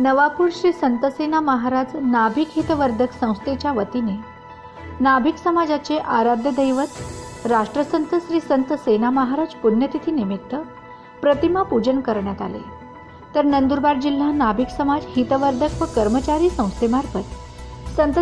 नवापूर श्री संतसेना महाराज नाभिक हितवर्धक संस्थेच्या वतीने नाभिक समाजाचे आराध्य दैवत राष्ट्रसंत श्री संत सेना महाराज पुण्यतिथी निमित्त प्रतिमा पूजन करण्यात आले. तर नंदुरबार जिल्हा नाभिक समाज हितवर्धक व कर्मचारी संस्थेमार्फत संत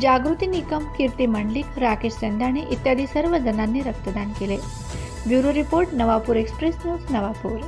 जागृती निकम कीर्ती मंडलिक राकेश सेंदाणे इत्यादी सर्व जणांनी रक्तदान केले. Bureau report Navapur express news Navapur.